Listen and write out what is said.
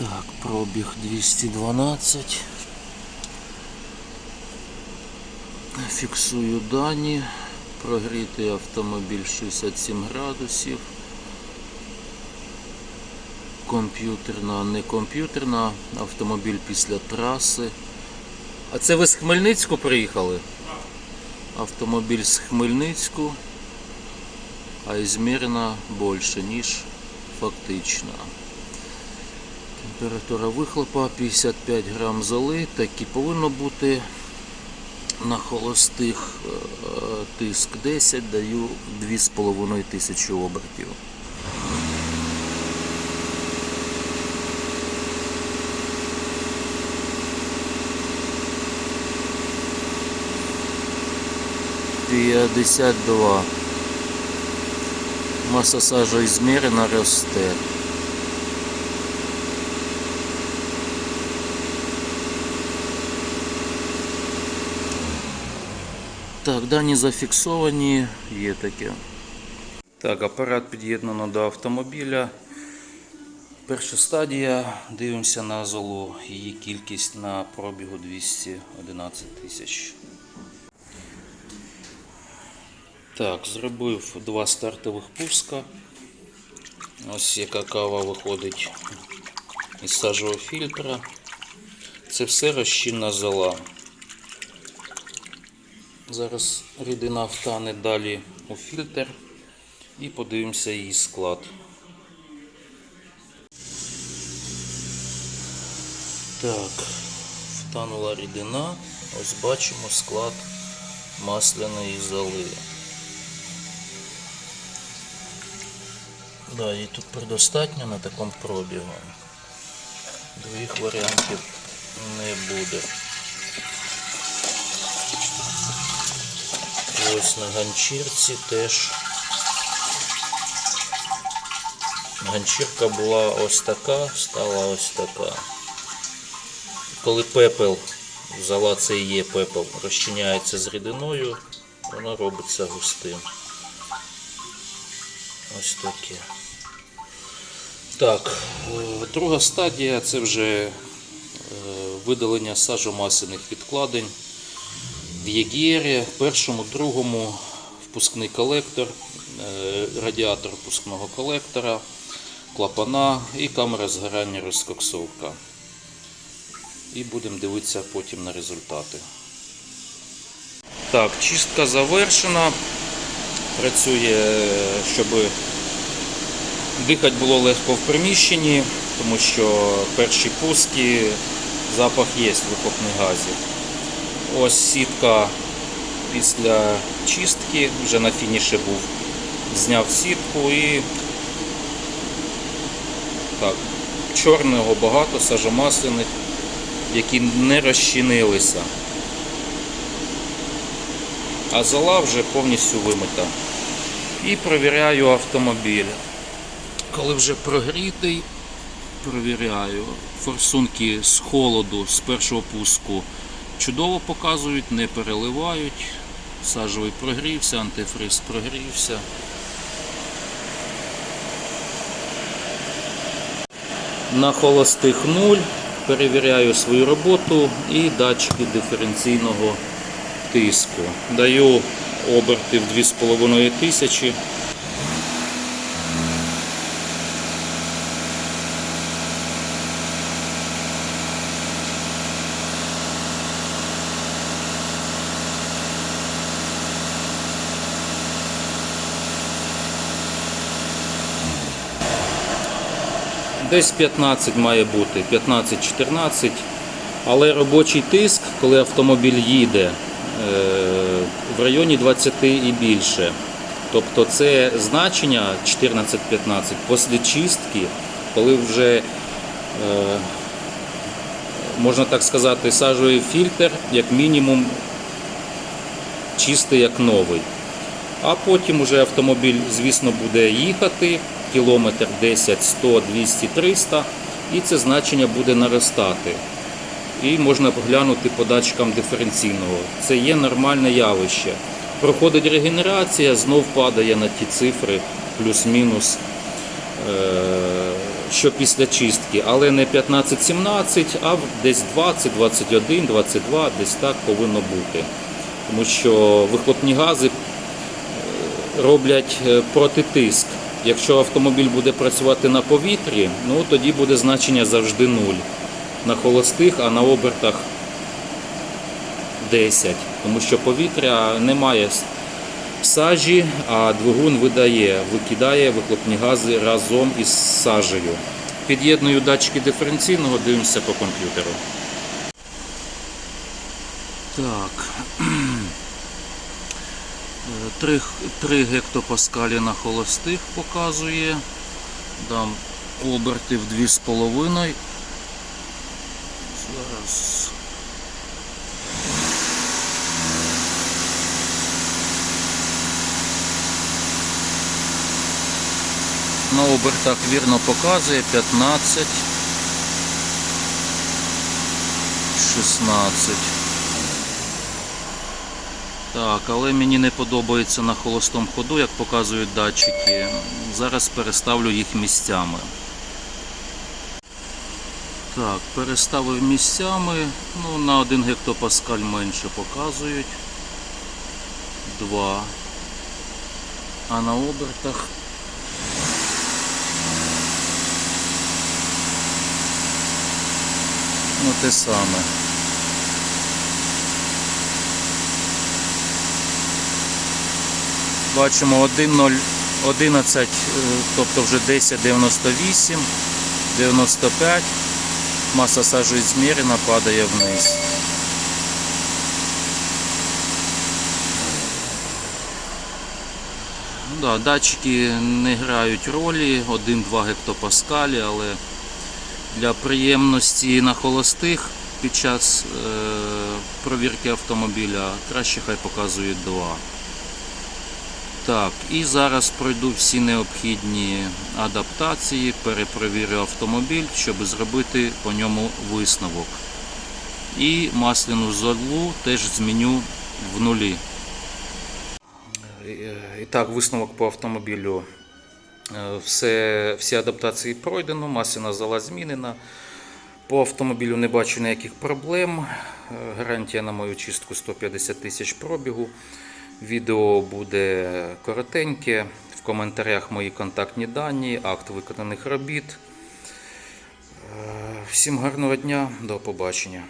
Так, пробіг 212. Фіксую дані. Прогрітий автомобіль 67 градусів. Комп'ютерна, не комп'ютерна, автомобіль після траси. А це ви з Хмельницьку приїхали? Автомобіль з Хмельницьку, а ізмірена більше, ніж фактична. Температура вихлопа 55 грам золи, так і повинно бути. На холостих е, тиск 10 даю 2,5 тисячі обертів. П'ятдесят два. Маса сажу измерена росте. Так, дані зафіксовані, є таке. Так, апарат під'єднано до автомобіля. Перша стадія. Дивимося на золу. Її кількість на пробігу 211 тисяч. Так, зробив два стартових пуска. Ось яка кава виходить із сажового фільтра. Це все розчинна зола. Зараз рідина втане далі у фільтр і подивимося її склад. Так, втанула рідина. Ось бачимо склад масляної золи. Да, її тут предостатньо на такому пробігу. Других варіантів не буде. Ось на ганчірці теж. Ганчірка була ось така, стала ось така. Коли пепел, зола це і є пепел, розчиняється з рідиною, воно робиться густим. Ось таке. Так, е, друга стадія це вже е, видалення сажомасляних відкладень єгері, першому, другому впускний колектор, е, радіатор впускного колектора, клапана і камера згорання розкоксовка. І будемо дивитися потім на результати. Так, чистка завершена. Працює, щоб дихати було легко в приміщенні, тому що перші пуски запах є вихлопних газів. Ось сітка після чистки, вже на фініші був, зняв сітку і так, чорного багато, сажомасляних, які не розчинилися. А зола вже повністю вимита. І провіряю автомобіль. Коли вже прогрітий, провіряю. Форсунки з холоду, з першого пуску чудово показують, не переливають. Сажовий прогрівся, антифриз прогрівся. На холостих нуль. Перевіряю свою роботу і датчики диференційного тиску. Даю оберти в 2,5 Десь 15 має бути, 15-14. Але робочий тиск, коли автомобіль їде, е, в районі 20 і більше. Тобто це значення 14-15 після чистки, коли вже, е, можна так сказати, сажує фільтр, як мінімум чистий, як новий. А потім уже автомобіль, звісно, буде їхати кілометр 10, 100, 200, 300 і це значення буде наростати. І можна поглянути по датчикам диференційного. Це є нормальне явище. Проходить регенерація, знов падає на ті цифри, плюс-мінус. Е, що після чистки, але не 15-17, а десь 20, 21, 22, десь так повинно бути. Тому що вихлопні гази е, роблять е, протитиск. Якщо автомобіль буде працювати на повітрі, ну тоді буде значення завжди 0. На холостих, а на обертах 10. Тому що повітря немає сажі, а двигун видає, викидає вихлопні гази разом із сажею. Під'єдную датчики диференційного, дивимося по комп'ютеру. Так. 3, 3 гектопаскалі на холостих показує. Дам оберти в 2,5. Зараз. На обертах вірно показує 15, 16. Так, але мені не подобається на холостому ходу, як показують датчики. Зараз переставлю їх місцями. Так, переставив місцями. Ну, на 1 гектопаскаль менше показують. 2. А на обертах Ну, те саме. Бачимо 1.0, 11, е, тобто вже 10,98, 95. Маса сажі змірена, падає вниз. Ну Да, датчики не грають ролі, 1-2 гектопаскалі, але для приємності на холостих під час е, провірки автомобіля краще хай показують 2. Так, і зараз пройду всі необхідні адаптації, перепровірю автомобіль, щоб зробити по ньому висновок. І масляну зодлу теж зміню в нулі. І так, висновок по автомобілю. Е, Все, всі адаптації пройдено, масляна зала змінена. По автомобілю не бачу ніяких проблем. Е, Гарантія на мою чистку 150 тисяч пробігу. Відео буде коротеньке. В коментарях мої контактні дані, акт виконаних робіт. Е, Всім гарного дня, до побачення.